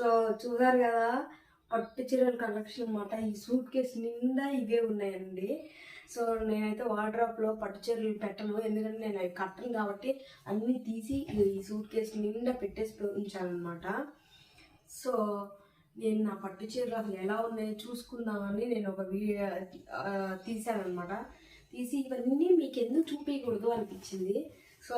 So చూసారు కదా పట్టు చీరల కలెక్షన్ అన్నమాట. ఈ సూట్ కేసు నిండా ఇవే ఉన్నాయండి. సో నేనైతే వార్డ్రాప్లో పట్టు చీరలు పెట్టను. ఎందుకంటే నేను అవి కట్టను కాబట్టి అన్నీ తీసి ఈ సూట్ కేసు నిండా పెట్టేసి ఉంచానమాట సో నేను నా పట్టు చీరలు అసలు ఎలా ఉన్నాయో చూసుకుందామని నేను ఒక వీడియో తీసానమాట తీసి ఇవన్నీ మీకు ఎందుకు చూపించకూడదు అనిపించింది. సో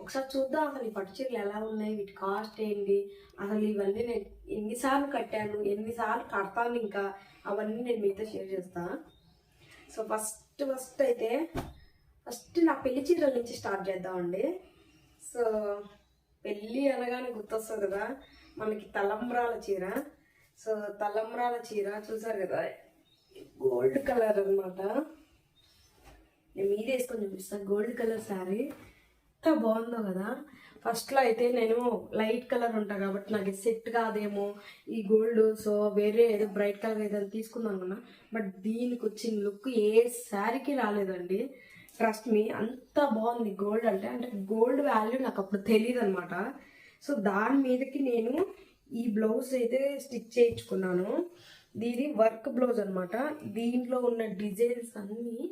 ఒకసారి చూద్దాం అసలు ఈ పట్టు చీరలు ఎలా ఉన్నాయి వీటి కాస్ట్ ఏంటి? అసలు ఇవన్నీ నేను ఎన్నిసార్లు కట్టాను ఎన్నిసార్లు కడతాను ఇంకా? అవన్నీ నేను మీతో షేర్ చేస్తాను సో ఫస్ట్ ఫస్ట్ అయితే ఫస్ట్ నా పెళ్ళి చీరల నుంచి స్టార్ట్ చేద్దామండి. సో పెళ్ళి అనగానే గుర్తొస్తుంది కదా మనకి తలంబ్రాల చీర. సో తలంబ్రాల చీర చూసారు కదా గోల్డ్ కలర్ అనమాట నేను మీదేసుకొని చూపిస్తాను గోల్డ్ కలర్ శారీ ఎంత బాగుందో కదా? ఫస్ట్లో అయితే నేను లైట్ కలర్ ఉంటా కాబట్టి నాకు సెట్ కాదేమో ఈ గోల్డ్ సో వేరే ఏదో బ్రైట్ కలర్ ఏదైనా తీసుకుందాం అనుకున్నా బట్ దీనికి వచ్చిన లుక్ ఏ శారీకి రాలేదండి. ట్రస్ట్ మీ అంత బాగుంది గోల్డ్ అంటే అంటే గోల్డ్ వాల్యూ నాకు అప్పుడు తెలియదు అనమాట సో దాని మీదకి నేను ఈ బ్లౌజ్ అయితే స్టిచ్ చేయించుకున్నాను. దీని వర్క్ బ్లౌజ్ అనమాట దీంట్లో ఉన్న డిజైన్స్ అన్నీ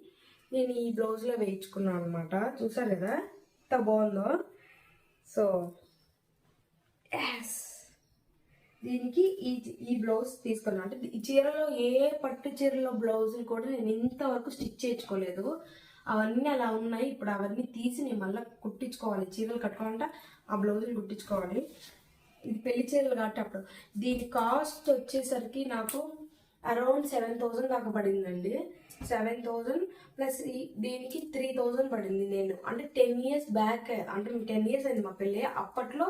నేను ఈ బ్లౌజ్లో వేయించుకున్నాను అనమాట చూసారు కదా? ఎంత బాగుందో. సో ఎస్ దీనికి ఈ ఈ బ్లౌజ్ తీసుకున్నాను అంటే ఈ చీరలో ఏ పట్టు చీరలో బ్లౌజులు కూడా నేను ఇంతవరకు స్టిచ్ చేయించుకోలేదు. అవన్నీ అలా ఉన్నాయి. ఇప్పుడు అవన్నీ తీసి నేను మళ్ళీ కుట్టించుకోవాలి. చీరలు కట్టుకోవాలంటే ఆ బ్లౌజులు కుట్టించుకోవాలి. ఇది పెళ్ళి చీరలు కాబట్టి అప్పుడు. దీని కాస్ట్ వచ్చేసరికి నాకు అరౌండ్ సెవెన్ థౌజండ్ దాకా పడిందండి. సెవెన్ థౌజండ్ ప్లస్ దీనికి త్రీ థౌజండ్ పడింది నేను. అంటే టెన్ ఇయర్స్ బ్యాక్ అంటే టెన్ ఇయర్స్ అయింది మా పెళ్ళి. అప్పట్లో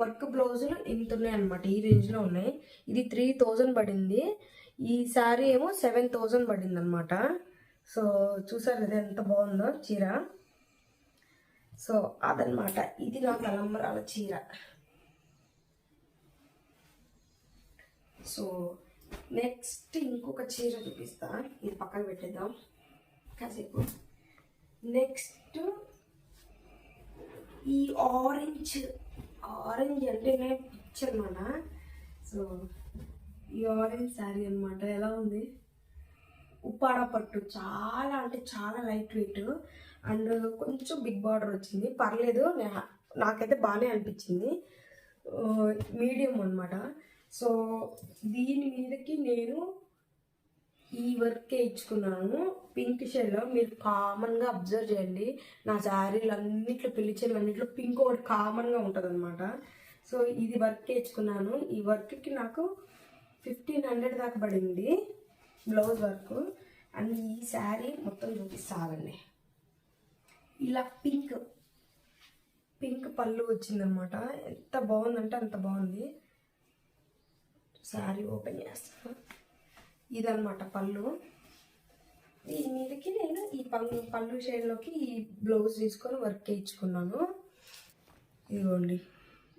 వర్క్ బ్లౌజులు ఇంత ఉన్నాయి అనమాట ఈ రేంజ్లో ఉన్నాయి. ఇది త్రీ థౌజండ్ పడింది. ఈ ఏమో సెవెన్ థౌజండ్ పడింది అనమాట సో చూసారు ఇది ఎంత బాగుందో చీర. సో అదనమాట ఇది నా తలంబరాల చీర. సో నెక్స్ట్ ఇంకొక చీర చూపిస్తా. ఇది పక్కన పెట్టేద్దాం. కాసేపు. నెక్స్ట్ ఈ ఆరెంజ్ ఆరెంజ్ అంటేనే పిక్చర్ అనమాట సో ఈ ఆరెంజ్ శారీ అనమాట ఎలా ఉంది? ఉప్పాడ పట్టు. చాలా అంటే చాలా లైట్ వెయిట్ అండ్ కొంచెం బిగ్ బార్డర్ వచ్చింది. పర్లేదు నాకైతే బాగానే అనిపించింది. Uh, మీడియం అనమాట సో దీని మీదకి నేను ఈ వర్క్ ఇచ్చుకున్నాను. పింక్ షేడ్లో మీరు కామన్గా అబ్జర్వ్ చేయండి. నా శారీలు అన్నిట్లో పెళ్ళి చీరలు అన్నిట్లో పింక్ ఒకటి కామన్గా ఉంటుంది అనమాట సో ఇది వర్క్ వేయించుకున్నాను ఈ వర్క్కి నాకు ఫిఫ్టీన్ హండ్రెడ్ దాకా పడింది బ్లౌజ్ వర్క్ అండ్ ఈ శారీ మొత్తం చూపిస్తాగండి ఇలా పింక్ పింక్ పళ్ళు వచ్చిందనమాట ఎంత బాగుందంటే అంత బాగుంది. శారీ ఓపెన్ చేస్తాను. ఇదనమాట పళ్ళు. దీని మీదకి నేను ఈ పళ్ళు పళ్ళు షేడ్లోకి ఈ బ్లౌజ్ తీసుకొని వర్క్ చేయించుకున్నాను. ఇదిగోండి.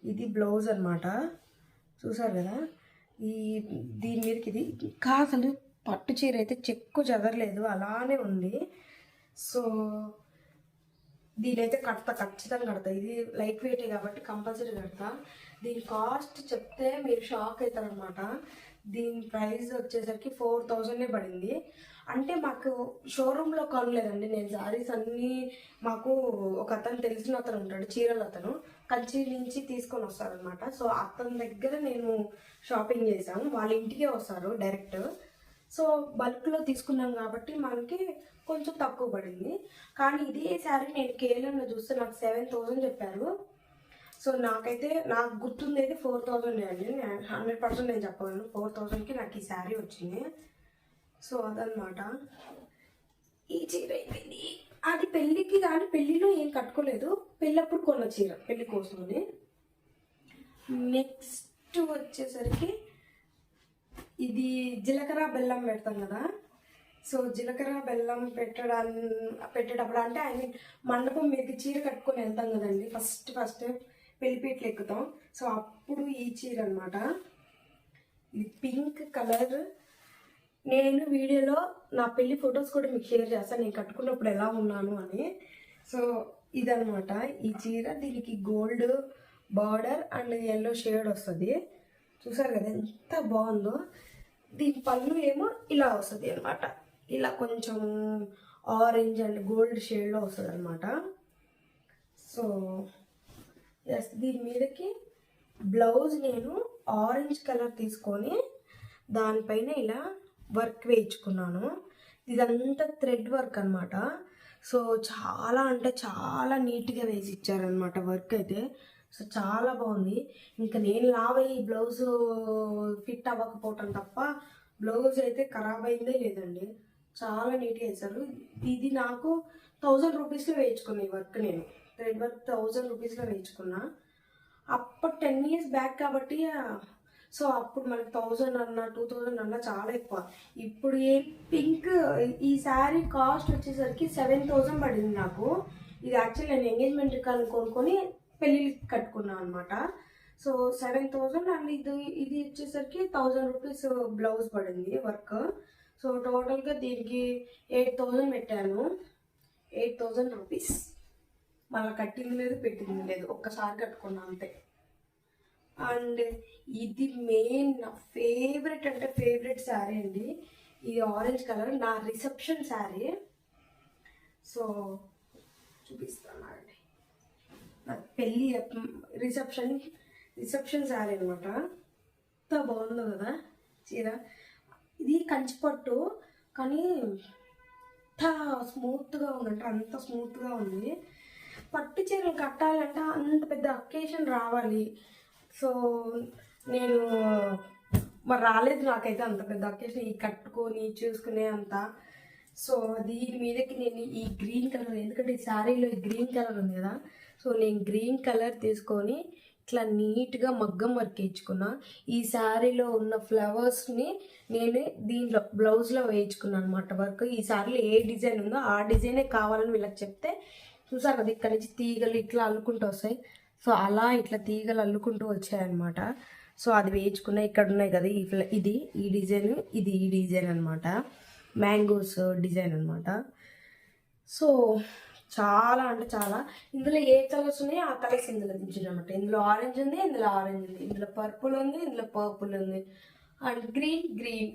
ఇది బ్లౌజ్ అనమాట చూసారు కదా? ఈ దీని మీదకి ఇది ఇంకా అసలు పట్టు చీర అయితే చెక్కు చెదరలేదు అలానే ఉంది. సో దీనైతే కడతా ఖచ్చితంగా కడతా. ఇది లైట్ వెయిట్ కాబట్టి కంపల్సరీ కడతా. దీని కాస్ట్ చెప్తే మీరు షాక్ అవుతారనమాట దీని ప్రైస్ వచ్చేసరికి ఫోర్ థౌజండే పడింది. అంటే మాకు షోరూంలో కొనలేదండి. నేను శారీస్ అన్నీ మాకు ఒక అతను తెలిసిన అతను ఉంటాడు చీరలు అతను. కంచి నుంచి తీసుకొని వస్తారనమాట సో అతని దగ్గర నేను షాపింగ్ చేశాను. వాళ్ళ ఇంటికే వస్తారు డైరెక్ట్ సో బల్క్లో తీసుకున్నాం కాబట్టి మనకి కొంచెం తక్కువ పడింది. కానీ ఇదే శారీ నేను కేరళలో చూస్తే నాకు సెవెన్ థౌజండ్ చెప్పారు. సో నాకైతే నాకు గుర్తుంది అయితే ఫోర్ థౌజండ్ అండి. హండ్రెడ్ పర్సెంట్ నేను చెప్పగలను. ఫోర్ థౌజండ్కి నాకు ఈ శారీ వచ్చింది. సో అదనమాట ఈ చీర అయిపోయింది. అది పెళ్ళికి కానీ పెళ్ళిలో ఏం కట్టుకోలేదు. పెళ్ళప్పుడు కొన్న చీర పెళ్ళి కోసమని నెక్స్ట్ వచ్చేసరికి ఇది జీలకర్ర బెల్లం పెడతాం కదా. సో జీలకర్ర బెల్లం పెట్టడాన్ని పెట్టేటప్పుడు అంటే ఐ మీన్ మండపం మీద చీర కట్టుకొని వెళ్తాం కదండి. ఫస్ట్ ఫస్ట్ పెళ్ళిపీటలు ఎక్కుతాం సో అప్పుడు ఈ చీర అనమాట ఇది పింక్ కలర్. నేను వీడియోలో నా పెళ్ళి ఫొటోస్ కూడా మీకు షేర్ చేస్తాను నేను కట్టుకున్నప్పుడు ఎలా ఉన్నాను అని. సో ఇదనమాట ఈ చీర. దీనికి gold border and yellow shade వస్తుంది. చూసారు కదా ఎంత బాగుందో. దీని పళ్ళు ఏమో ఇలా వస్తుంది అనమాట. ఇలా కొంచెం ఆరెంజ్ అండ్ గోల్డ్ షేడ్లో వస్తుంది అనమాట సో ఎస్ దీని మీదకి బ్లౌజ్ నేను ఆరెంజ్ కలర్ తీసుకొని దానిపైన ఇలా వర్క్ వేయించుకున్నాను. ఇదంతా థ్రెడ్ వర్క్ అనమాట సో చాలా అంటే చాలా నీట్గా వేసి ఇచ్చారనమాట వర్క్ అయితే. సో చాలా బాగుంది. ఇంకా నేను లావై బ్లౌజ్ ఫిట్ అవ్వకపోవటం తప్ప బ్లౌజ్ అయితే ఖరాబ్ అయిందే లేదండి. చాలా నీట్గా వేశారు. ఇది నాకు థౌజండ్ రూపీస్లో వేయించుకున్నా ఈ వర్క్ నేను. థ్రెడ్ వర్క్ థౌజండ్ రూపీస్లో వేయించుకున్నా అప్పుడు టెన్ ఇయర్స్ బ్యాక్ కాబట్టి సో అప్పుడు మనకి థౌజండ్ అన్న టూ థౌజండ్ అన్న చాలా ఎక్కువ. ఇప్పుడు ఏ పింక్ ఈ శారీ కాస్ట్ వచ్చేసరికి సెవెన్ థౌజండ్ పడింది నాకు. ఇది యాక్చువల్లీ నేను ఎంగేజ్మెంట్ కానీ కొనుక్కొని పెళ్ళిళ్ళకి కట్టుకున్నాను అనమాట సో సెవెన్ థౌజండ్ అండ్ ఇది ఇది వచ్చేసరికి థౌజండ్ రూపీస్ బ్లౌజ్ పడింది వర్క్ సో టోటల్గా దీనికి ఎయిట్ థౌజండ్ పెట్టాను. ఎయిట్ థౌజండ్ రూపీస్ మళ్ళీ కట్టింది లేదు పెట్టింది లేదు. ఒక్కసారి కట్టుకున్నా అంతే. అండ్ ఇది మెయిన్ నా ఫేవరెట్ అంటే ఫేవరెట్ శారీ అండి. ఇది ఆరెంజ్ కలర్ నా రిసెప్షన్ శారీ సో చూపిస్తాను అండి. నా పెళ్ళి రిసెప్షన్ రిసెప్షన్ శారీ అనమాట ఎంత బాగుందో కదా చీర. ఇది కంచిపట్టు కానీ ఎంత స్మూత్గా ఉందంటే అంత స్మూత్గా ఉంది. పట్టు చీరలు కట్టాలంటే అంత పెద్ద అకేషన్ రావాలి. సో నేను మరి రాలేదు నాకైతే అంత పెద్ద అకేషన్ ఈ కట్టుకొని చూసుకునే అంత. సో దీని మీదకి నేను ఈ గ్రీన్ కలర్ ఎందుకంటే ఈ శారీలో ఈ గ్రీన్ కలర్ ఉంది కదా సో నేను గ్రీన్ కలర్ తీసుకొని ఇట్లా నీట్గా మగ్గం వర్క్ వేయించుకున్నా ఈ శారీలో ఉన్న ఫ్లవర్స్ని నేను దీంట్లో బ్లౌజ్లో వేయించుకున్నాను అనమాట వర్క్ ఈ శారీలో ఏ డిజైన్ ఉందో ఆ డిజైనే కావాలని వీళ్ళకి చెప్తే చూసారు కదా ఇక్కడ నుంచి తీగలు ఇట్లా అల్లుకుంటూ వస్తాయి. సో అలా ఇట్లా తీగలు అల్లుకుంటూ వచ్చాయన్నమాట. సో అది వేయించుకున్న ఇక్కడ ఉన్నాయి కదా ఇట్లా ఇది ఈ డిజైన్ ఇది ఈ డిజైన్ అనమాట మ్యాంగోస్ డిజైన్ అనమాట సో చాలా అంటే చాలా. ఇందులో ఏ కలర్స్ ఉన్నాయో ఆ కలర్స్ ఇందులో దించారనమాట ఇందులో ఆరెంజ్ ఉంది ఇందులో ఆరెంజ్ ఉంది. ఇందులో పర్పుల్ ఉంది ఇందులో పర్పుల్ ఉంది. And green green.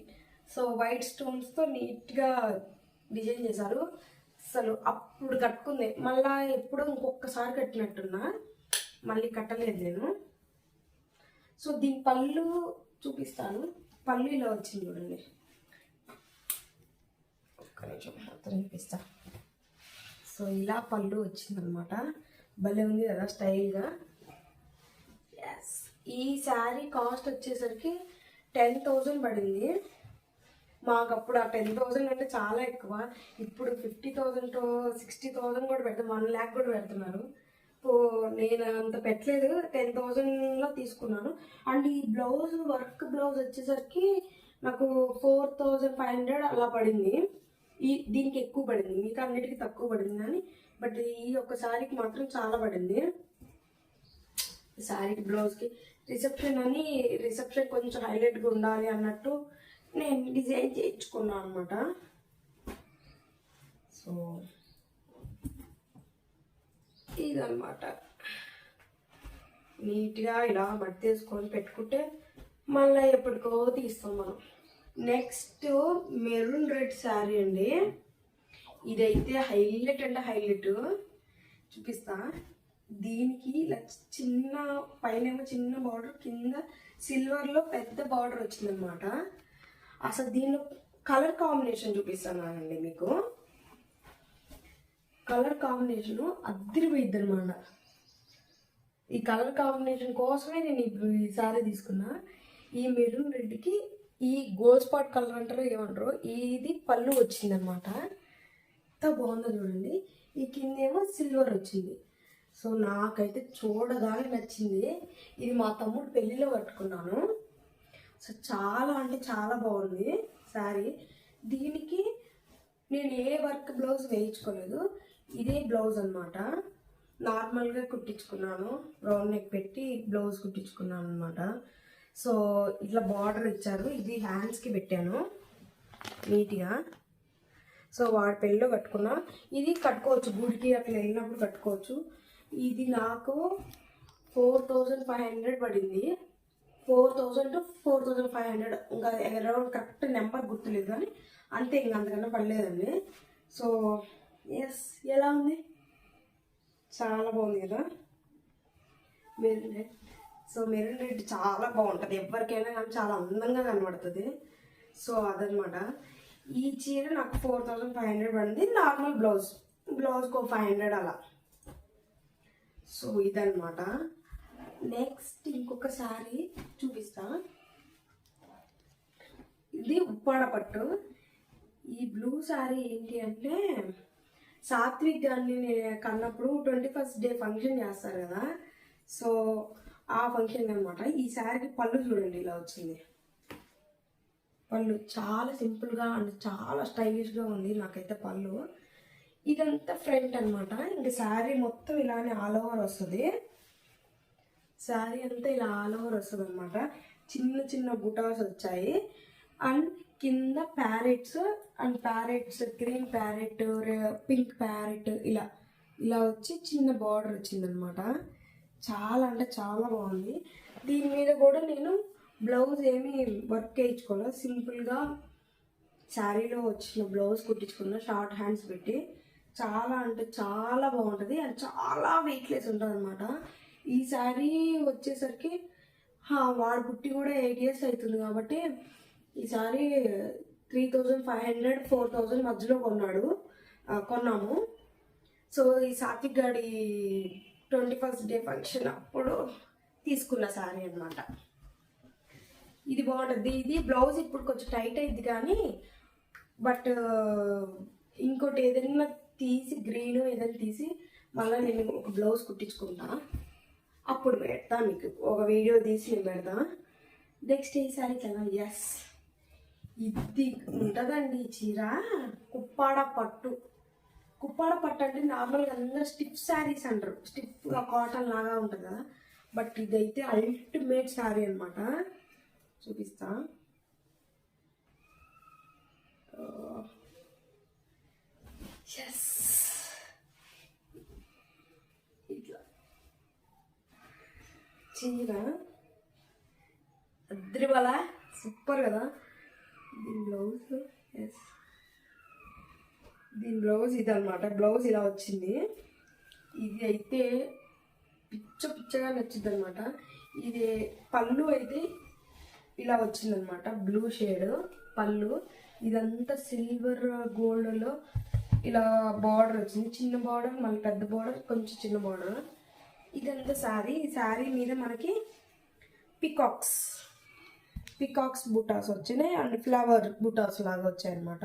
So white స్టోన్స్తో నీట్గా డిజైన్ చేశారు. అసలు అప్పుడు కట్టుకుంది. మళ్ళా ఎప్పుడో ఇంకొకసారి కట్టినట్టున్నా మళ్ళీ కట్టలేదు నేను. సో దీని పళ్ళు చూపిస్తాను. పళ్ళు ఇలా వచ్చింది చూడండి. ఒక్క నిమిషం మొత్తం చూపిస్తా. సో ఇలా పళ్ళు వచ్చిందనమాట భలే ఉంది కదా స్టైల్గా. ఎస్ ఈ శారీ కాస్ట్ వచ్చేసరికి టెన్ థౌజండ్ పడింది. మాకు అప్పుడు ఆ టెన్ థౌజండ్ అంటే చాలా ఎక్కువ. ఇప్పుడు ఫిఫ్టీ థౌజండ్ సిక్స్టీ థౌసండ్ కూడా పెడతాం వన్ ల్యాక్ కూడా పెడుతున్నారు. సో నేను అంత పెట్టలేదు టెన్ థౌజండ్లో తీసుకున్నాను. అండ్ ఈ బ్లౌజ్ వర్క్ బ్లౌజ్ వచ్చేసరికి నాకు ఫోర్ థౌజండ్ ఫైవ్ హండ్రెడ్ అలా పడింది. ఈ దీనికి ఎక్కువ పడింది. మిగతా అన్నిటికీ తక్కువ పడింది కానీ బట్ ఈ ఒక్క శారీకి మాత్రం చాలా పడింది. శారీకి బ్లౌజ్కి రిసెప్షన్ అని రిసెప్షన్ కొంచెం హైలైట్గా ఉండాలి అన్నట్టు నేను డిజైన్ చేయించుకున్నాను అనమాట సో ఇదనమాట నీట్గా ఇలా మట్టేసుకొని పెట్టుకుంటే మళ్ళీ ఎప్పటికో తీస్తాం మనం. నెక్స్ట్ మెరూన్ రెడ్ శారీ అండి. ఇదైతే హైలైట్ అంటే హైలైట్. చూపిస్తా. దీనికి ఇలా చిన్న పైన చిన్న బార్డర్ కింద సిల్వర్లో పెద్ద బార్డర్ వచ్చిందనమాట అసలు దీనిలో కలర్ కాంబినేషన్ చూపిస్తానండి మీకు. కలర్ కాంబినేషన్ అద్దరిపోయిద్ది అనమాట ఈ కలర్ కాంబినేషన్ కోసమే నేను ఇప్పుడు ఈ సారీ తీసుకున్నా. ఈ మెరూన్ రెడ్కి ఈ గోల్డ్ స్పాట్ కలర్ అంటారో ఏమంటారో ఇది పళ్ళు వచ్చిందనమాట ఎంత బాగుందో చూడండి. ఈ కిందేమో సిల్వర్ వచ్చింది. సో నాకైతే చూడగానే నచ్చింది. ఇది మా తమ్ముడు పెళ్ళిలో కట్టుకున్నాను. సో చాలా అంటే చాలా బాగుంది శారీ. దీనికి నేను ఏ వర్క్ బ్లౌజ్ వేయించుకోలేదు. ఇదే బ్లౌజ్ అనమాట నార్మల్గా కుట్టించుకున్నాను. రౌండ్ నెక్ పెట్టి బ్లౌజ్ కుట్టించుకున్నాను అనమాట సో ఇట్లా బార్డర్ ఇచ్చారు. ఇది హ్యాండ్స్కి పెట్టాను. నీట్గా. సో వాడి పెళ్ళిలో కట్టుకున్నా. ఇది కట్టుకోవచ్చు. గుడికి అట్లా వెళ్ళినప్పుడు కట్టుకోవచ్చు. ఇది నాకు ఫోర్ థౌజండ్ ఫైవ్ హండ్రెడ్ పడింది. Four thousand to four thousand five hundred. ఇంకా అరౌండ్ కరెక్ట్ నెంబర్ గుర్తులేదు కానీ అంతే ఇంకా అంతకన్నా పడలేదండి. సో ఎస్ ఎలా ఉంది? చాలా బాగుంది కదా? Maroon red so maroon red చాలా బాగుంటుంది. ఎవరికైనా కానీ చాలా అందంగా కనబడుతుంది. సో అదనమాట. ఈ చీర నాకు ఫోర్ థౌజండ్ ఫైవ్ హండ్రెడ్ పడింది. Normal blouse. బ్లౌజ్కి ఒక ఫైవ్ హండ్రెడ్ అలా. సో ఇదనమాట. నెక్స్ట్ ఇంకొక శారీ. చూపిస్తా. ఇది ఉప్పాడ పట్టు. ఈ బ్లూ శారీ ఏంటి అంటే సాత్విక్ గారిని కన్నప్పుడు ట్వంటీ ఫస్ట్ డే ఫంక్షన్ చేస్తారు కదా. సో ఆ ఫంక్షన్ అనమాట ఈ శారీకి పళ్ళు చూడండి ఇలా వచ్చింది. పళ్ళు చాలా సింపుల్గా అండ్ చాలా స్టైలిష్గా ఉంది నాకైతే పళ్ళు. ఇదంతా ఫ్రంట్ అనమాట ఇంకా శారీ మొత్తం ఇలానే ఆల్ ఓవర్ వస్తుంది. శారీ అంతా ఇలా ఆల్ ఓవర్ వస్తుంది అనమాట చిన్న చిన్న బుటాస్ వచ్చాయి. అండ్ కింద parrots and parrots green parrot pink parrot ఇలా ఇలా వచ్చి చిన్న బార్డర్ వచ్చిందనమాట చాలా అంటే చాలా బాగుంది. దీని మీద కూడా నేను బ్లౌజ్ ఏమీ వర్క్ వేయించుకోలేదు సింపుల్గా శారీలో వచ్చిన బ్లౌజ్ కుట్టించుకున్న షార్ట్ హ్యాండ్స్ పెట్టి చాలా అంటే చాలా బాగుంటుంది. అండ్ చాలా వెయిట్లెస్ ఉంటుంది అనమాట ఈ శారీ వచ్చేసరికి వాడు పుట్టి కూడా ఎయిట్ ఇయర్స్ అవుతుంది కాబట్టి ఈ three thousand five hundred four thousand మధ్యలో కొన్నాడు. కొన్నాము. సో ఈ సాత్విక్ గాడి ట్వంటీ ఫస్ట్ డే ఫంక్షన్ అప్పుడు తీసుకున్న శారీ అనమాట ఇది బాగుంటుంది. ఇది బ్లౌజ్ ఇప్పుడు కొంచెం టైట్ అయింది కానీ బట్ ఇంకోటి ఏదైనా తీసి గ్రీన్ ఏదైనా తీసి మళ్ళీ నేను ఒక బ్లౌజ్ కుట్టించుకుంటా. అప్పుడు పెడతా మీకు. ఒక వీడియో తీసి నేను పెడతా. నెక్స్ట్ ఈ కదా. ఎస్ ఇది ఉంటుందండి చీర. కుప్పాడ పట్టు. కుప్పాడ పట్టు అంటే నార్మల్గా అందరూ స్టిఫ్ శారీస్ అంటారు. స్టిఫ్గా కాటన్ లాగా ఉంటుంది కదా. బట్ ఇదైతే అల్టిమేట్ శారీ అనమాట చూపిస్తా. ఎస్ ఇట్లా చీర అద్రివల సూపర్ కదా. దీని బ్లౌజ్ ఎస్ దీని బ్లౌజ్ ఇది అనమాట బ్లౌజ్ ఇలా వచ్చింది. ఇది అయితే పిచ్చ పిచ్చగా నచ్చింది అనమాట ఇది పళ్ళు అయితే ఇలా వచ్చిందనమాట బ్లూ షేడ్ పళ్ళు. ఇదంతా సిల్వర్ గోల్డ్లో ఇలా బార్డర్ వచ్చింది. చిన్న బార్డర్ మళ్ళీ పెద్ద బార్డర్ కొంచెం చిన్న బార్డర్. ఇదంతా శారీ ఈ శారీ మీద మనకి పికాక్స్ పికాక్స్ బుటాస్ వచ్చినాయి అండ్ ఫ్లవర్ బుటాస్ లాగా వచ్చాయి అనమాట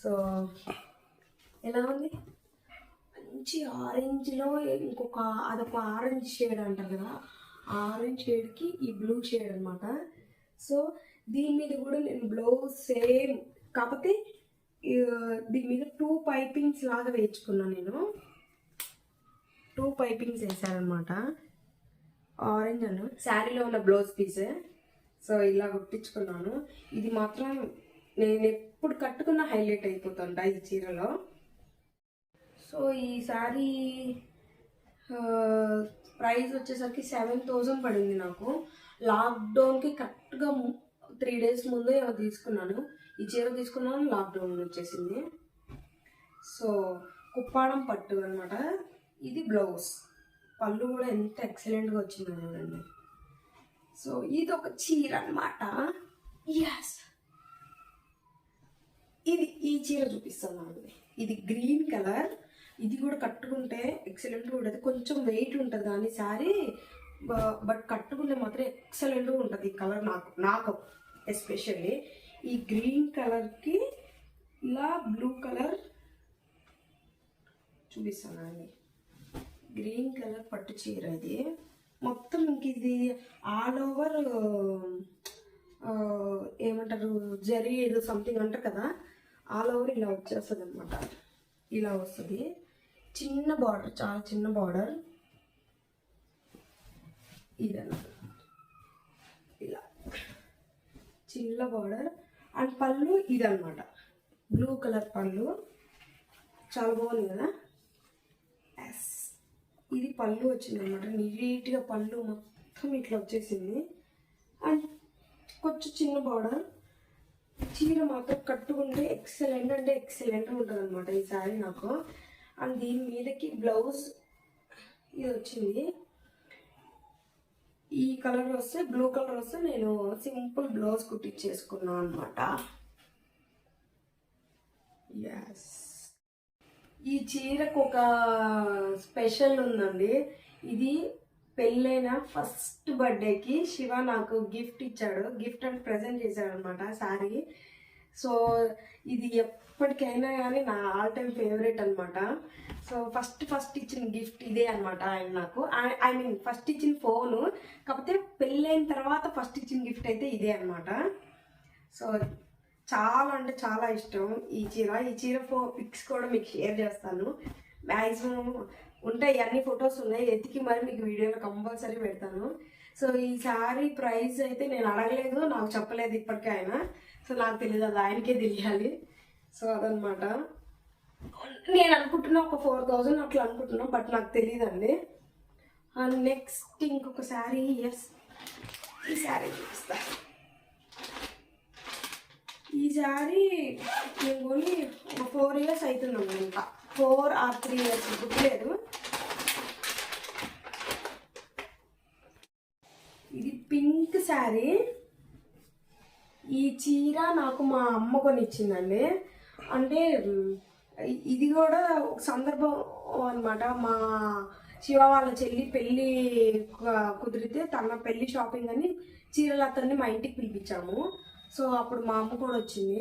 సో ఎలా ఉంది? మంచి ఆరెంజ్లో ఇంకొక అదొక ఆరెంజ్ షేడ్ అంటారు కదా ఆరెంజ్ షేడ్కి ఈ బ్లూ షేడ్ అనమాట సో దీని మీద కూడా నేను బ్లౌజ్ సేమ్ కాకపోతే దీని మీద టూ పైపింగ్స్ లాగా వేయించుకున్నాను నేను. టూ పైపింగ్స్ వేసారనమాట ఆరెంజ్ అను. శారీలో ఉన్న బ్లౌజ్ పీస్. సో ఇలా కుట్టించుకున్నాను. ఇది మాత్రం నేను ఎప్పుడు కట్టుకున్న హైలైట్ అయిపోతుంటా ఈ చీరలో. సో ఈ శారీ ప్రైస్ వచ్చేసరికి సెవెన్ థౌజండ్ పడింది నాకు. లాక్డౌన్కి కరెక్ట్గా త్రీ డేస్ ముందే ఏమో తీసుకున్నాను. ఈ చీర తీసుకున్నాను లాక్డౌన్ వచ్చేసింది. సో కుప్పాడం పట్టు అనమాట ఇది బ్లౌజ్. పళ్ళు కూడా ఎంత ఎక్సలెంట్గా వచ్చిందో చూడండి. సో ఇది ఒక చీర అనమాట ఎస్ ఇది ఈ చీర చూపిస్తాను అండి. ఇది గ్రీన్ కలర్ ఇది కూడా కట్టుకుంటే ఎక్సలెంట్గా ఉంటుంది కొంచెం వెయిట్ ఉంటుంది కానీ సారీ బట్ కట్టుకుంటే మాత్రం ఎక్సలెంట్గా ఉంటుంది ఈ కలర్ నాకు నాకు ఎస్పెషల్లీ ఈ గ్రీన్ కలర్కి ఇలా బ్లూ కలర్ చూపిస్తాను అండి. గ్రీన్ కలర్ పట్టు చీర ఇది. మొత్తం ఇంక ఇది ఆల్ ఓవర్ ఏమంటారు జరీ ఏదో సంథింగ్ అంటారు కదా ఆల్ ఓవర్ ఇలా వచ్చేస్తుంది అనమాట ఇలా వస్తుంది. చిన్న బార్డర్ చాలా చిన్న బార్డర్ ఇదన్నమాట. ఇలా. చిన్న బార్డర్ అండ్ పళ్ళు ఇదన్నమాట. బ్లూ కలర్ పళ్ళు. చాలా బాగుంది కదా? ఎస్ ఇది పళ్ళు వచ్చింది అనమాట నీట్గా పళ్ళు మొత్తం ఇట్లా వచ్చేసింది. అండ్ కొంచెం చిన్న బార్డర్ చీర మాత్రం కట్టుకుంటే ఎక్సలెంట్ అంటే ఎక్సలెంట్ ఉంటుంది అనమాట ఈ శారీ నాకు. అండ్ దీని మీదకి బ్లౌజ్ ఇది వచ్చింది. ఈ కలర్ వస్తే బ్లూ కలర్ వస్తే నేను సింపుల్ బ్లౌజ్ కుట్టించేసుకున్నాను అనమాట ఎస్ ఈ చీరకు ఒక స్పెషల్ ఉందండి. ఇది పెళ్ళైన ఫస్ట్ బర్త్డేకి శివ నాకు గిఫ్ట్ ఇచ్చాడు. గిఫ్ట్ అండ్ ప్రజెంట్ చేశాడు అనమాట సారీ. సో ఇది ఎప్పటికైనా కానీ నా ఆల్ టైమ్ ఫేవరెట్ అనమాట సో ఫస్ట్ ఫస్ట్ ఇచ్చిన గిఫ్ట్ ఇదే అనమాట ఆయన నాకు. ఐ మీన్ ఫస్ట్ ఇచ్చిన ఫోను. కాకపోతే పెళ్ళైన తర్వాత ఫస్ట్ ఇచ్చిన గిఫ్ట్ అయితే ఇదే అనమాట సో చాలా అంటే చాలా ఇష్టం. ఈ చీర ఈ చీర ఫో పిక్స్ కూడా మీకు షేర్ చేస్తాను. మ్యాక్సిమం ఉంటాయి అన్ని ఫొటోస్ ఉన్నాయి. ఎతికి మరి మీకు వీడియోలో కంపల్సరీ పెడతాను. సో ఈ సారీ ప్రైస్ అయితే నేను అడగలేదు నాకు చెప్పలేదు ఇప్పటికే ఆయన. సో నాకు తెలియదు అది ఆయనకే తెలియాలి. సో అదనమాట నేను అనుకుంటున్నా ఒక ఫోర్ థౌజండ్ అట్లా అనుకుంటున్నా బట్ నాకు తెలియదండి. Uh, అండి నెక్స్ట్ ఇంకొక శారీ ఎస్ ఈ శారీ చూపిస్తాను ఈ శారీ నేను కొని ఫోర్ ఇయర్స్ అవుతున్నాము ఇంకా. ఫోర్ ఆర్ త్రీ ఇయర్స్ గుర్తులేదు. ఇది పింక్ శారీ ఈ చీర నాకు మా అమ్మ కొని ఇచ్చిందండి అంటే ఇది కూడా ఒక సందర్భం అనమాట మా శివ వాళ్ళ చెల్లి పెళ్ళి కుదిరితే తన పెళ్ళి షాపింగ్ అని చీరలు అతన్ని మా ఇంటికి పిలిపించాము. సో అప్పుడు మా అమ్మ కూడా వచ్చింది.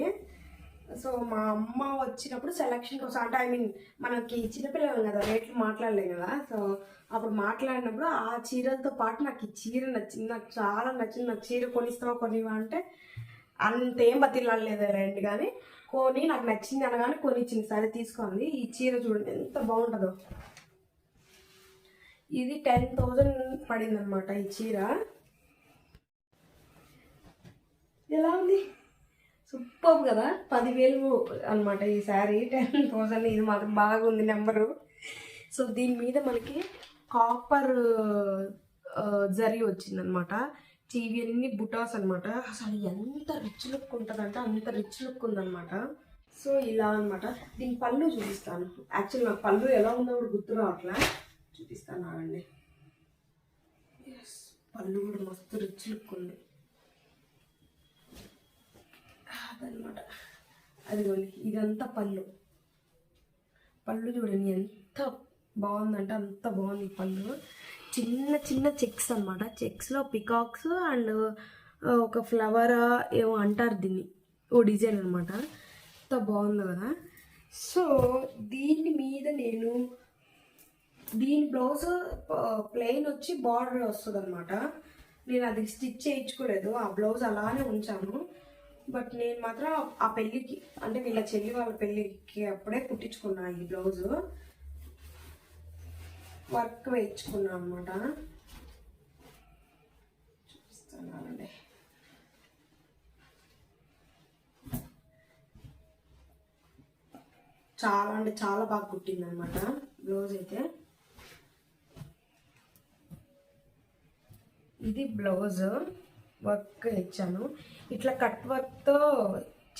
సో మా అమ్మ వచ్చినప్పుడు సెలక్షన్ కోసం అంటే ఐ మీన్ మనకి చిన్నపిల్లలు కదా రేట్లు మాట్లాడలేం కదా. సో అప్పుడు మాట్లాడినప్పుడు ఆ చీరలతో పాటు నాకు ఈ చీర నచ్చింది. నాకు చాలా నచ్చింది. నాకు చీర కొనిస్తావా కొనివా అంటే అంతేం బతిలాడలేదు రండి కానీ కొని నాకు నచ్చింది అనగానే కొనిచ్చింది. సరే తీసుకోండి. ఈ చీర చూడండి ఎంత బాగుంటుందో. ఇది టెన్ థౌజండ్ పడింది అనమాట ఈ చీర. ఎలా ఉంది? సూపర్ కదా? పదివేలు అనమాట ఈ శారీ. టెన్ థౌసండ్ ఇది మాత్రం బాగుంది నెంబరు. సో దీని మీద మనకి కాపర్ జరి వచ్చిందనమాట టీవీ అన్ని బుటాస్ అనమాట అసలు ఎంత రిచ్ లుక్ ఉంటుందంటే అంత రిచ్ లుక్ ఉందనమాట సో ఇలా అనమాట దీని పళ్ళు చూపిస్తాను. యాక్చువల్ నాకు పళ్ళు ఎలా ఉందో కూడా గుర్తు రావట్లే. చూపిస్తాను ఆగండి. పళ్ళు కూడా మస్తు రిచ్ లుక్ ఉంది. అదనమాట. అదిగోండి ఇదంతా పళ్ళు. పళ్ళు చూడండి ఎంత బాగుందంటే అంత బాగుంది పళ్ళు. చిన్న చిన్న చెక్స్ అనమాట చెక్స్లో పికాక్స్ అండ్ ఒక ఫ్లవర్ ఏమో అంటారు దీన్ని. ఓ డిజైన్ అనమాట ఎంత బాగుంది కదా. సో దీని మీద నేను దీని బ్లౌజ్ ప్లెయిన్ వచ్చి బార్డర్ వస్తుంది అనమాట నేను అది స్టిచ్ చేయించుకోలేదు. ఆ బ్లౌజ్ అలానే ఉంచాను. బట్ నేను మాత్రం ఆ పెళ్ళికి అంటే వీళ్ళ చెల్లి వాళ్ళ పెళ్ళికి అప్పుడే కుట్టించుకున్నా ఈ బ్లౌజ్. వర్క్ వేయించుకున్నా అనమాట చూపిస్తున్నానండి చాలా అంటే చాలా బాగా కుట్టింది అనమాట బ్లౌజ్ అయితే. ఇది బ్లౌజ్. వర్క్ ఇచ్చాను ఇట్లా కట్ వర్క్తో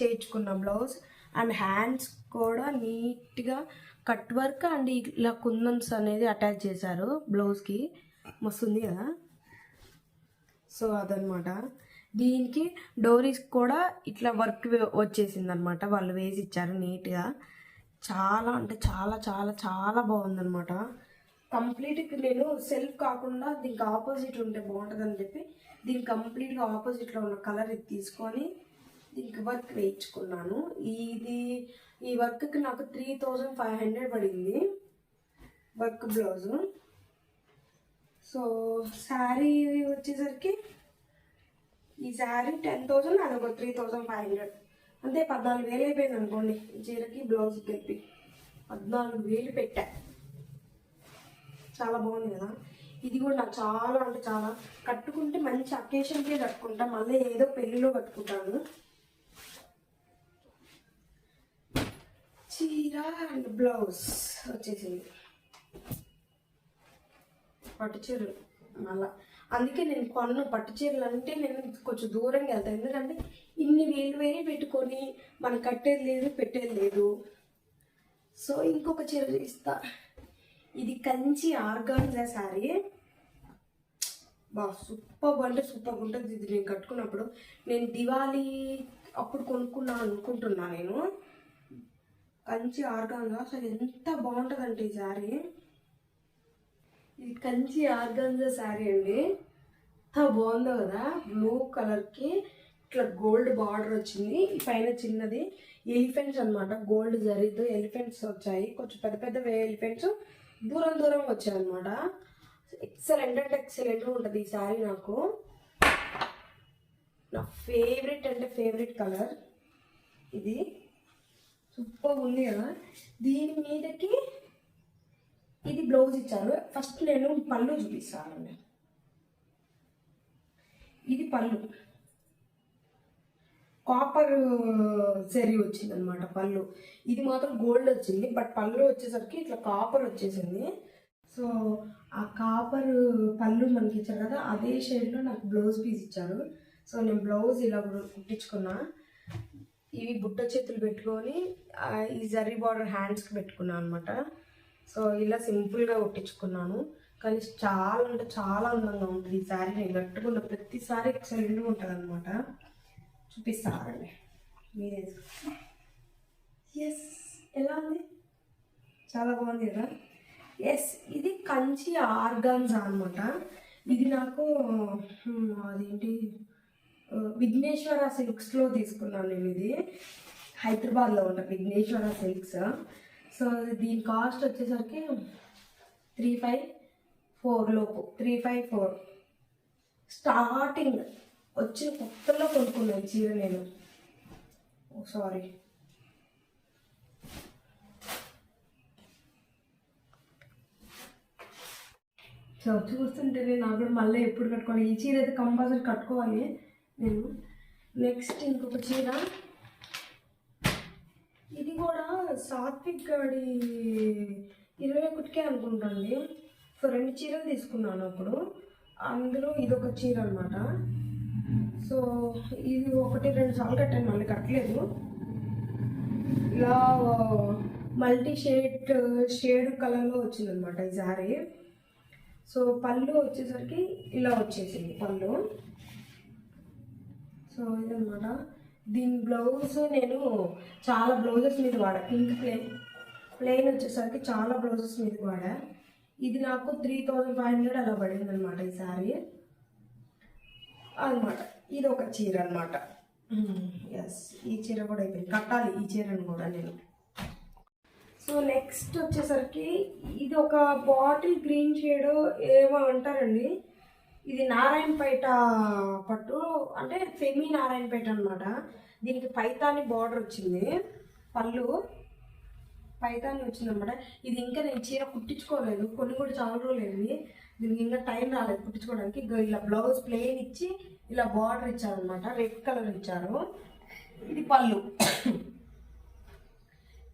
చేయించుకున్న బ్లౌజ్. అండ్ హ్యాండ్స్ కూడా నీట్గా కట్ వర్క్ అండ్ ఇట్లా కుందన్స్ అనేది అటాచ్ చేశారు బ్లౌజ్కి. మస్తుంది కదా? సో అదనమాట దీనికి డోరీస్ కూడా ఇట్లా వర్క్ వచ్చేసింది అనమాట వాళ్ళు వేసి ఇచ్చారు నీట్గా. చాలా అంటే చాలా చాలా చాలా బాగుందనమాట కంప్లీట్ నేను సెల్ఫ్ కాకుండా దీనికి ఆపోజిట్ ఉంటే బాగుంటుందని చెప్పి దీనికి కంప్లీట్గా ఆపోజిట్లో ఉన్న కలర్ ఇది తీసుకొని దీనికి వర్క్ వేయించుకున్నాను. ఇది ఈ వర్క్కి నాకు త్రీ థౌజండ్ ఫైవ్ హండ్రెడ్ పడింది. Work blouse. సో శారీ వచ్చేసరికి ఈ శారీ టెన్ థౌజండ్ అదొక త్రీ థౌజండ్ ఫైవ్ హండ్రెడ్ అంటే పద్నాలుగు వేలు అయిపోయింది అనుకోండి చీరకి బ్లౌజ్ కలిపి. పద్నాలుగు వేలు పెట్టా. చాలా బాగుంది కదా. ఇది కూడా నాకు చాలా అంటే చాలా కట్టుకుంటే మంచి అకేషన్కే కట్టుకుంటా. మళ్ళీ ఏదో పెళ్ళిలో కట్టుకుంటాను. చీర అండ్ బ్లౌజ్ వచ్చేసింది. పట్టు చీరలు మళ్ళా. అందుకే నేను కొన్న పట్టు చీరలు అంటే నేను కొంచెం దూరంగా వెళ్తాను ఎందుకంటే ఇన్ని వేలు వేలు పెట్టుకొని మనం కట్టేది లేదు పెట్టేది లేదు. సో ఇంకొక చీర చూపిస్తా ఇది కంచి ఆర్గాన్జా శారీ. బా సూపర్ అంటే సూపర్ ఉంటుంది ఇది. నేను కట్టుకున్నప్పుడు నేను దివాళీ అప్పుడు కొనుక్కున్నాను అనుకుంటున్నా నేను. కంచి ఆర్గాన్జా. అసలు ఎంత బాగుంటుందంటే ఈ శారీ. ఇది కంచి ఆర్గాన్జా శారీ అండి. ఎంత బాగుందో కదా బ్లూ కలర్కి. ఇట్లా గోల్డ్ బార్డర్ వచ్చింది. ఈ పైన చిన్నది ఎలిఫెంట్స్ అన్నమాట. గోల్డ్ జరీతో ఎలిఫెంట్స్ వచ్చాయి. కొంచెం పెద్ద పెద్ద ఎలిఫెంట్స్. దూరం దూరం వచ్చాయన్నమాట ఎక్సలెంట్ అంటే ఎక్సలెంట్గా ఉంటుంది ఈ శారీ నాకు. నా ఫేవరెట్ అంటే ఫేవరెట్ కలర్ ఇది. సూపర్ ఉంది కదా. దీని మీదకి ఇది బ్లౌజ్ ఇచ్చారు. ఫస్ట్ నేను పళ్ళు చూపిస్తాను ఇది పళ్ళు. కాపర్ జరీ uh, వచ్చింది అనమాట పళ్ళు. ఇది మాత్రం గోల్డ్ వచ్చింది. బట్ పళ్ళు వచ్చేసరికి ఇట్లా కాపర్ వచ్చేసింది. సో ఆ కాపర్ పళ్ళు మనకి ఇచ్చారు కదా అదే షేడ్లో నాకు బ్లౌజ్ పీస్ ఇచ్చారు. సో నేను బ్లౌజ్ ఇలా కుట్టించుకున్నా. ఇవి బుట్ట చేతులు పెట్టుకొని ఈ జరీ బార్డర్ హ్యాండ్స్కి పెట్టుకున్నాను అనమాట సో ఇలా సింపుల్గా కుట్టించుకున్నాను. కానీ చాలా అంటే చాలా అందంగా ఉంటుంది ఈ శారీ నేను కట్టుకున్న ప్రతిసారి ఎక్సలెంట్గా ఉంటుంది అనమాట చూపిస్తానండి. మీరే. ఎస్ ఎలా ఉంది? చాలా బాగుంది కదా? ఎస్ ఇది కంచి ఆర్గాన్జా అనమాట ఇది నాకు అదేంటి? విఘ్నేశ్వర సిల్క్స్లో తీసుకున్నాను నేను ఇది. హైదరాబాద్లో ఉన్న విఘ్నేశ్వర సిల్క్స్. సో దీని కాస్ట్ వచ్చేసరికి త్రీ ఫైవ్ ఫోర్ లోపు. త్రీ ఫైవ్ ఫోర్ స్టార్టింగ్ వచ్చిన కొత్తలో కొనుక్కున్నాను ఈ చీర నేను. సారీ. సో చూస్తుంటే నాకు కూడా మళ్ళీ ఎప్పుడు కట్టుకోవాలి? ఈ చీర అయితే కంపల్సరీ కట్టుకోవాలి నేను. నెక్స్ట్ ఇంకొక చీర. ఇది కూడా సాత్విక్ గడి ఇరవై ఒకటికే అనుకుంటుంది సో రెండు చీరలు తీసుకున్నాను అప్పుడు. అందులో ఇది ఒక చీర అనమాట సో ఇది ఒకటి రెండు సార్లు కట్టాను మళ్ళీ కట్టలేదు. ఇలా మల్టీ షేడ్ షేడ్ కలర్లో వచ్చిందనమాట ఈ శారీ. సో పళ్ళు వచ్చేసరికి ఇలా వచ్చేసింది పళ్ళు. సో ఇదనమాట. దీని బ్లౌజ్ నేను చాలా బ్లౌజెస్ మీద వాడా. పింక్ ప్లేన్ ప్లెయిన్ వచ్చేసరికి చాలా బ్లౌజెస్ మీద వాడా. ఇది నాకు త్రీ థౌజండ్ ఫైవ్ హండ్రెడ్ అలా పడింది అనమాట ఈ శారీ. అనమాట ఇది ఒక చీర అనమాట ఎస్ ఈ చీర కూడా అయిపోయింది. కట్టాలి ఈ చీరను కూడా నేను. సో నెక్స్ట్ వచ్చేసరికి ఇది ఒక బాటిల్ గ్రీన్ షేడ్ ఏమో అంటారండి. ఇది నారాయణపేట పట్టు అంటే సెమీ నారాయణపేట అనమాట దీనికి పైతాని బార్డర్ వచ్చింది. పళ్ళు. పైతాని వచ్చింది అనమాట ఇది ఇంకా నేను చీర కుట్టించుకోలేదు. కొన్ని కూడా చాలా రోజులు దీనికి ఇంకా టైం రాలేదు కుట్టించుకోవడానికి. ఇలా బ్లౌజ్ ప్లెయిన్ ఇచ్చి ఇలా బార్డర్ ఇచ్చారనమాట రెడ్ కలర్ ఇచ్చారు. ఇది పళ్ళు.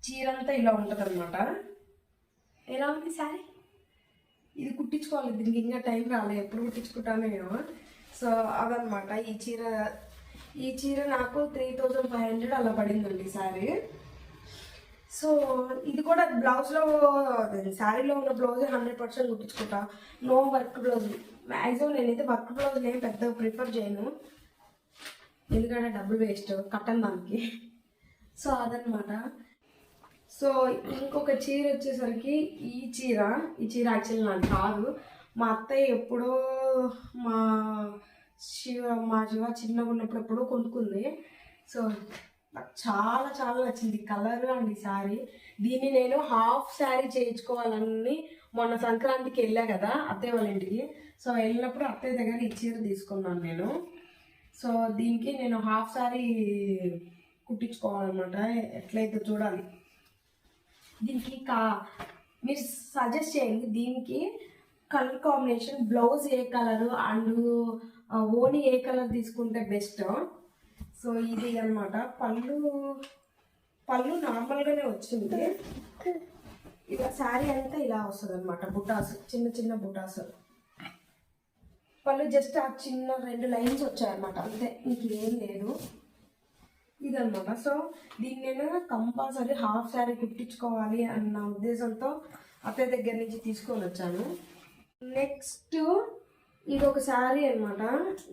చీర అంతా ఇలా ఉంటుంది అనమాట ఎలా ఉంది సారీ ఇది కుట్టించుకోవాలి. దీనికి ఇంకా టైం రాలేదు. ఎప్పుడు కుట్టించుకుంటానో ఏమో. సో అదనమాట ఈ చీర ఈ చీర నాకు త్రీ థౌజండ్ ఫైవ్ హండ్రెడ్ అలా పడిందండి సారీ సో ఇది కూడా బ్లౌజ్లో శారీలో ఉన్న బ్లౌజ్ హండ్రెడ్ పర్సెంట్ కుట్టించుకుంటా. నో వర్క్ బ్లౌజ్ మ్యాక్సిమం నేనైతే వర్క్ బ్లౌజ్ ఏం పెద్దగా ప్రిఫర్ చేయను. ఎందుకంటే డబ్బులు వేస్ట్ కట్టను దానికి. సో అదనమాట సో ఇంకొక చీర వచ్చేసరికి ఈ చీర. ఈ చీర యాక్చువల్లీ నాకు కాదు. మా అత్తయ్య ఎప్పుడో మా శివ మా శివ చిన్నగా ఉన్నప్పుడు ఎప్పుడో కొనుక్కుంది. సో నాకు చాలా చాలా నచ్చింది కలర్ అండి ఈ శారీ. దీన్ని నేను హాఫ్ శారీ చేయించుకోవాలని మొన్న సంక్రాంతికి వెళ్ళా కదా అత్తయ్య వాళ్ళ ఇంటికి. సో వెళ్ళినప్పుడు అత్తయ్య దగ్గర ఈ చీర తీసుకున్నాను నేను. సో దీనికి నేను హాఫ్ శారీ కుట్టించుకోవాలన్నమాట. ఎట్లయితే చూడాలి. దీనికి కా మీరు సజెస్ట్ చేయండి దీనికి కలర్ కాంబినేషన్ బ్లౌజ్ ఏ కలరు అండ్ ఓని ఏ కలర్ తీసుకుంటే బెస్ట్? సో ఇది అన్నమాట. పళ్ళు పళ్ళు నార్మల్గానే వచ్చింది. ఇలా శారీ అంతా ఇలా వస్తుంది అనమాట బుటాస్ చిన్న చిన్న బుటాస్. పళ్ళు జస్ట్ ఆ చిన్న రెండు లైన్స్ వచ్చాయన్నమాట అంతే ఇంకేం లేదు. ఇదనమాట సో దీన్ని నేను కంపల్సరీ హాఫ్ శారీ కుట్టించుకోవాలి అన్న ఉద్దేశంతో అత్తయ్య దగ్గర నుంచి తీసుకొని వచ్చాను. నెక్స్ట్ ఇది ఒక శారీ అనమాట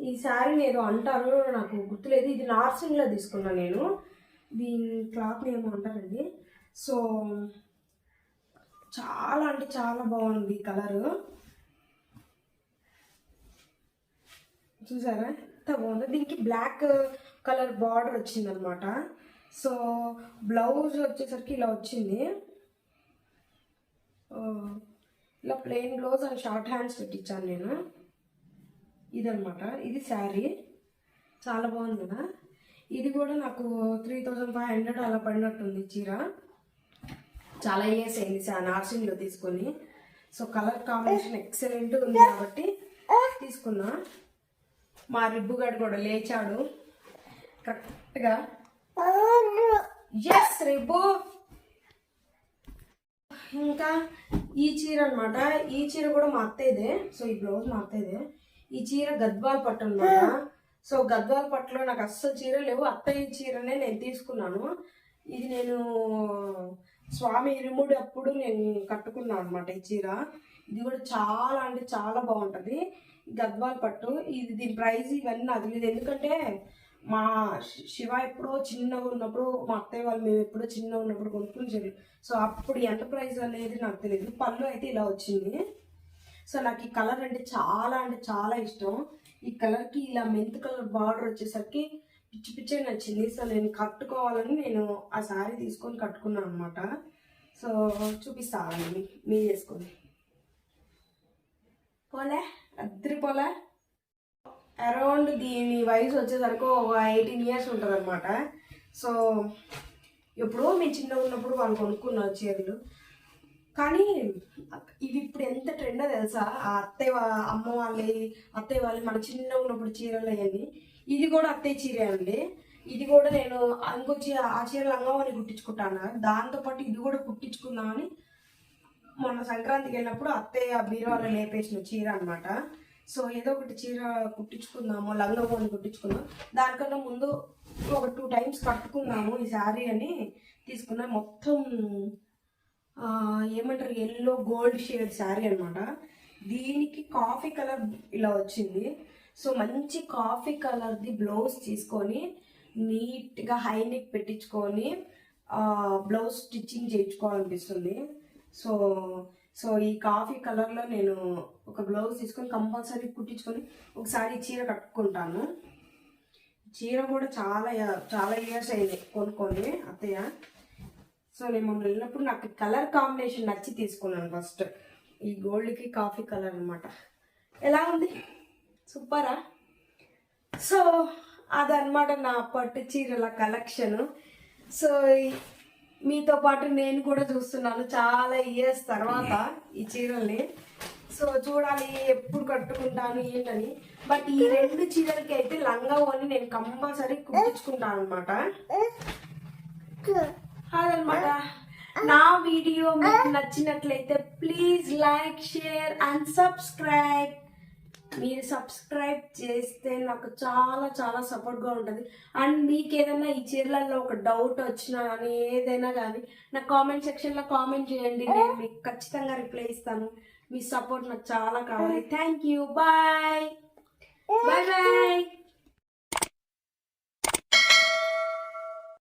ఈ శారీని ఏదో అంటారు నాకు గుర్తులేదు. ఇది నార్సింగ్లో తీసుకున్నా నేను. దీని క్లాత్ని ఏమో అంటారండి. సో చాలా అంటే చాలా బాగుంది కలరు. చూసారా? ఎంత బాగుంది. దీనికి బ్లాక్ కలర్ బార్డర్ వచ్చిందనమాట సో బ్లౌజ్ వచ్చేసరికి ఇలా వచ్చింది. ఇలా plain blouse and short hands పెట్టించాను నేను. ఇదనమాట ఇది శారీ. చాలా బాగుంది కదా? ఇది కూడా నాకు త్రీ థౌజండ్ ఫైవ్ హండ్రెడ్ అలా పడినట్టుంది చీర. చాలా ఇయర్స్ అయింది నార్సింగ్లో తీసుకొని. సో కలర్ కాంబినేషన్ ఎక్సలెంట్ ఉంది కాబట్టి తీసుకున్నా. మా రిబ్బుగాడు కూడా లేచాడు. కరెక్ట్గా. ఎస్ రిబ్బు. ఇంకా ఈ చీర అనమాట ఈ చీర కూడా మా అత్తయ్యదే. సో ఈ బ్లౌజ్ మా అత్తయ్యదే. ఈ చీర గద్వాల్ పట్టంలో సో గద్వాల్ పట్టులో నాకు అస్సలు చీర లేవు. అత్తయ్య చీరనే నేను తీసుకున్నాను. ఇది నేను స్వామి ఇరుముడి అప్పుడు నేను కట్టుకున్నాను అనమాట ఈ చీర. ఇది కూడా చాలా అంటే చాలా బాగుంటుంది. గద్వాల్ పట్టు ఇది దీని ప్రైస్ ఇవన్నీ నాకు తెలియదు ఎందుకంటే మా శివ ఎప్పుడో చిన్నగా ఉన్నప్పుడు మా అత్తయ్య వాళ్ళు మేము ఎప్పుడో చిన్నగా ఉన్నప్పుడు కొనుక్కుని చెప్పి సో అప్పుడు ఎంత ప్రైస్ అనేది నాకు తెలియదు పళ్ళు అయితే ఇలా వచ్చింది. సో నాకు ఈ కలర్ అంటే చాలా అంటే చాలా ఇష్టం. ఈ కలర్కి ఇలా మెంత్ కలర్ బార్డర్ వచ్చేసరికి పిచ్చి పిచ్చే నచ్చింది. సో నేను కట్టుకోవాలని నేను ఆ శారీ తీసుకొని కట్టుకున్నాను అనమాట సో చూపిస్తాను మీరు చేసుకొని పోలే అద్దరి పోలే. అరౌండ్ దీని వయసు వచ్చేసరికి ఒక ఎయిటీన్ ఇయర్స్ ఉంటుంది అనమాట సో ఎప్పుడో మేము చిన్న ఉన్నప్పుడు వాళ్ళు కొనుక్కున్నారు చీరలు. కానీ ఇవి ఇప్పుడు ఎంత ట్రెండో తెలుసా? ఆ అత్తయ్య అమ్మ వాళ్ళ అత్తయ్య వాళ్ళు మన చిన్న ఉన్నప్పుడు చీరలు అవన్నీ. ఇది కూడా అత్తయ్య చీరే అండి. ఇది కూడా నేను ఇంకొచ్చి ఆ చీర లంగావని కుట్టించుకుంటాను? దాంతోపాటు ఇది కూడా కుట్టించుకుందామని మొన్న సంక్రాంతికి వెళ్ళినప్పుడు అత్తయ్య బీరువాలో లేపేసిన చీర అనమాట సో ఏదో ఒకటి చీర కుట్టించుకుందాము లంగమోని కుట్టించుకుందాం. దానికన్నా ముందు ఒక టూ టైమ్స్ కట్టుకుందాము ఈ శారీ అని తీసుకున్నా. మొత్తం ఏమంటారు ఎల్లో గోల్డ్ షేడ్ శారీ అనమాట దీనికి కాఫీ కలర్ ఇలా వచ్చింది. సో మంచి కాఫీ కలర్ది బ్లౌజ్ తీసుకొని నీట్గా హై నెక్ పెట్టించుకొని బ్లౌజ్ స్టిచ్చింగ్ చేయించుకోవాలనిపిస్తుంది. సో సో ఈ కాఫీ కలర్లో నేను ఒక బ్లౌజ్ తీసుకొని కంపల్సరీ కుట్టించుకొని ఒకసారి చీర కట్టుకుంటాను. చీర కూడా చాలా చాలా ఇయర్స్ అయింది కొనుక్కొని అత్తయ్య. సో నేను మొన్న వెళ్ళినప్పుడు నాకు కలర్ కాంబినేషన్ నచ్చి తీసుకున్నాను ఫస్ట్. ఈ గోల్డ్కి కాఫీ కలర్ అనమాట ఎలా ఉంది? సూపరా? సో అదనమాట నా పట్టు చీరల కలెక్షన్. సో మీతో పాటు నేను కూడా చూస్తున్నాను చాలా ఇయర్స్ తర్వాత ఈ చీరల్ని. సో చూడాలి ఎప్పుడు కట్టుకుంటాను ఏంటని. బట్ ఈ రెండు చీరలకి అయితే లంగా ఓని నేను కంపల్సరీ కుట్టించుకుంటాను అనమాట అదనమాట నా వీడియో మీకు నచ్చినట్లయితే please like share and subscribe. మీరు సబ్స్క్రైబ్ చేస్తే నాకు చాలా చాలా సపోర్ట్గా ఉంటుంది. అండ్ మీకు ఏదైనా ఈ చీరలలో ఒక డౌట్ వచ్చినా కానీ ఏదైనా కానీ నా కామెంట్ సెక్షన్లో కామెంట్ చేయండి. నేను మీకు ఖచ్చితంగా రిప్లై ఇస్తాను. మీ సపోర్ట్ నాకు చాలా కావాలి. Thank you bye bye bye